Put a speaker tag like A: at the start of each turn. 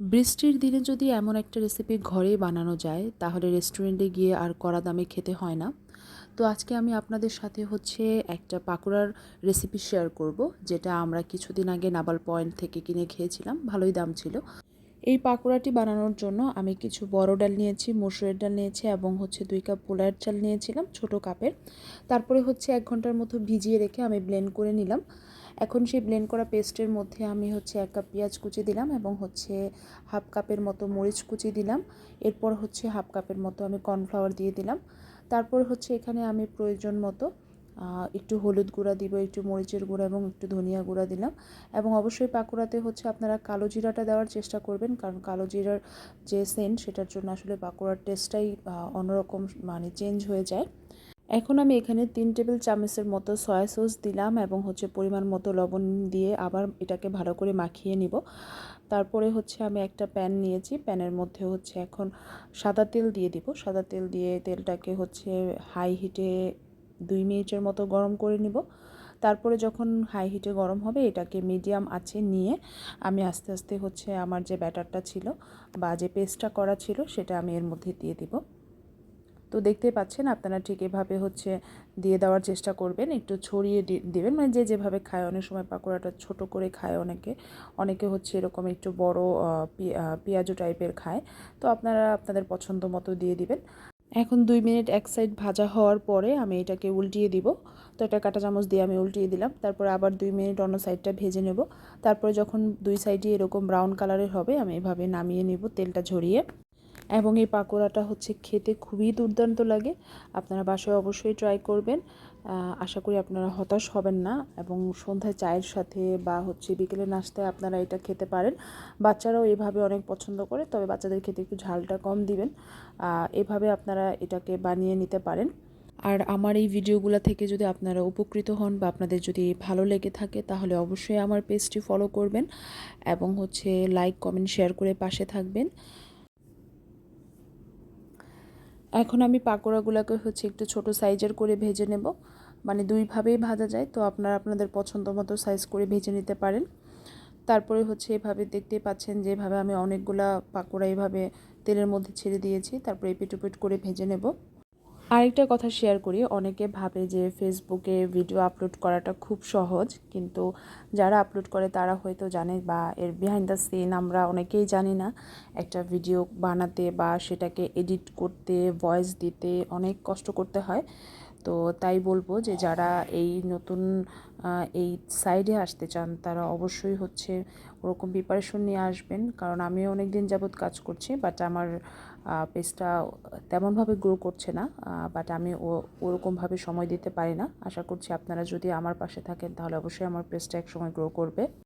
A: বৃষ্টির দিনে যদি এমন একটা রেসিপি ঘরে বানানো যায়, তাহলে রেস্টুরেন্টে গিয়ে আর কড়া দামে খেতে হয় না। তো আজকে আমি আপনাদের সাথে হচ্ছে একটা পাকোড়ার রেসিপি শেয়ার করব, যেটা আমরা কিছুদিন আগে নাবাল পয়েন্ট থেকে কিনে খেয়েছিলাম, ভালোই দাম ছিল। এই পাকোড়াটি বানানোর জন্য আমি কিছু বড় ডাল নিয়েছি, মসুরের ডাল নিয়েছি এবং হচ্ছে দুই কাপ পোলার চাল নিয়েছিলাম, ছোট কাপের। তারপরে হচ্ছে এক ঘণ্টার মতো ভিজিয়ে রেখে আমি ব্লেন্ড করে নিলাম। এখন সেই ব্লেন্ড করা পেস্টের মধ্যে আমি হচ্ছে এক কাপ পেঁয়াজ কুচি দিলাম এবং হচ্ছে হাফ কাপের মতো মরিচ কুচি দিলাম। এরপর হচ্ছে হাফ কাপের মতো আমি কর্নফ্লাওয়ার দিয়ে দিলাম। তারপর হচ্ছে এখানে আমি প্রয়োজন মতো একটু হলুদ গুঁড়া দিব, একটু মরিচের গুঁড়া এবং একটু ধনিয়া গুঁড়া দিলাম। এবং অবশ্যই পাকোড়াতে হচ্ছে আপনারা কালো জিরাটা দেওয়ার চেষ্টা করবেন, কারণ কালো জিরার যে সেন্ট সেটার জন্য আসলে পাকোড়ার টেস্টটাই অন্যরকম মানে চেঞ্জ হয়ে যায়। এখন আমি এখানে তিন টেবিল চামচের মতো সয়া সস দিলাম এবং হচ্ছে পরিমাণ মতো লবণ দিয়ে আবার এটাকে ভালো করে মাখিয়ে নিব। তারপরে হচ্ছে আমি একটা প্যান নিয়েছি। প্যানের মধ্যে হচ্ছে এখন সাদা তেল দিয়ে দিব। সাদা তেল দিয়ে তেলটাকে হচ্ছে হাই হিটে দুই মিনিটের মতো গরম করে নিব। তারপরে যখন হাই হিটে গরম হবে, এটাকে মিডিয়াম আছে নিয়ে আমি আস্তে আস্তে হচ্ছে আমার যে ব্যাটারটা ছিল বা যে পেস্টটা করা ছিল, সেটা আমি এর মধ্যে দিয়ে দিব। তো দেখতে পাচ্ছেন আপনারা ঠিক এভাবে হচ্ছে দিয়ে দেওয়ার চেষ্টা করবেন। একটু ছড়িয়ে দেবেন। মানে যে যেভাবে খায়, অনেক সময় পাকোড়াটা ছোট করে খায় অনেকে। অনেকে হচ্ছে এরকম একটু বড় পেঁয়াজু টাইপের খায়। তো আপনারা আপনাদের পছন্দ মতো দিয়ে দিবেন। এখন দুই মিনিট এক সাইড ভাজা হওয়ার পরে আমি এটাকে উল্টিয়ে দিব। তো এটা কাঁটা চামচ দিয়ে আমি উল্টিয়ে দিলাম। তারপরে আবার দুই মিনিট অন্য সাইডটা ভেজে নেব। তারপরে যখন দুই সাইডে এরকম ব্রাউন কালারের হবে, আমি এভাবে নামিয়ে নেব তেলটা ঝরিয়ে। এবং এই পাকোড়াটা হচ্ছে খেতে খুবই দুর্দান্ত লাগে। আপনারা বাসায় অবশ্যই ট্রাই করবেন। আশা করি আপনারা হতাশ হবেন না এবং সন্ধ্যায় চায়ের সাথে বা হচ্ছে বিকেলে নাস্তায় আপনারা এটা খেতে পারেন। বাচ্চারাও এভাবে অনেক পছন্দ করে, তবে বাচ্চাদের খেতে একটু ঝালটা কম দিবেন। এভাবে আপনারা এটাকে বানিয়ে নিতে পারেন। আর আমার এই ভিডিওগুলো থেকে যদি আপনারা উপকৃত হন বা আপনাদের যদি ভালো লেগে থাকে, তাহলে অবশ্যই আমার পেজটি ফলো করবেন এবং হচ্ছে লাইক কমেন্ট শেয়ার করে পাশে থাকবেন। এখন আমি পাকোড়াগুলোকে হচ্ছে একটু ছোট সাইজের করে ভেজে নেব। মানে দুইভাবেই ভাজা যায়, তো আপনারা আপনাদের পছন্দ মতো সাইজ করে ভেজে নিতে পারেন। তারপরে হচ্ছে এভাবে দেখতেই পাচ্ছেন যেভাবে আমি অনেকগুলা পাকোড়া এভাবে তেলের মধ্যে ছেড়ে দিয়েছি, তারপরে এপিট উপিট করে ভেজে নেব। আরেকটা কথা শেয়ার করি। অনেকে ভাবে যে ফেসবুকে ভিডিও আপলোড করাটা খুব সহজ, কিন্তু যারা আপলোড করে তারা হয়তো জানে বা এর বিহাইন্ড দ্য সিন আমরা অনেকেই জানি না। একটা ভিডিও বানাতে বা সেটাকে এডিট করতে ভয়েস দিতে অনেক কষ্ট করতে হয়। তো তাই বলব যে যারা এই নতুন এই সাইডে আসতে চান, তারা অবশ্যই হচ্ছে ওরকম প্রিপারেশন নিয়ে আসবেন। কারণ আমি অনেক দিন যাবৎ কাজ করছি বাট আমার পেজটা তেমনভাবে গ্রো করছে না বাট আমি ও, ওরকমভাবে সময় দিতে পারি না। আশা করছি আপনারা যদি আমার পাশে থাকেন, তাহলে অবশ্যই আমার পেজটা এক সময় গ্রো করবে।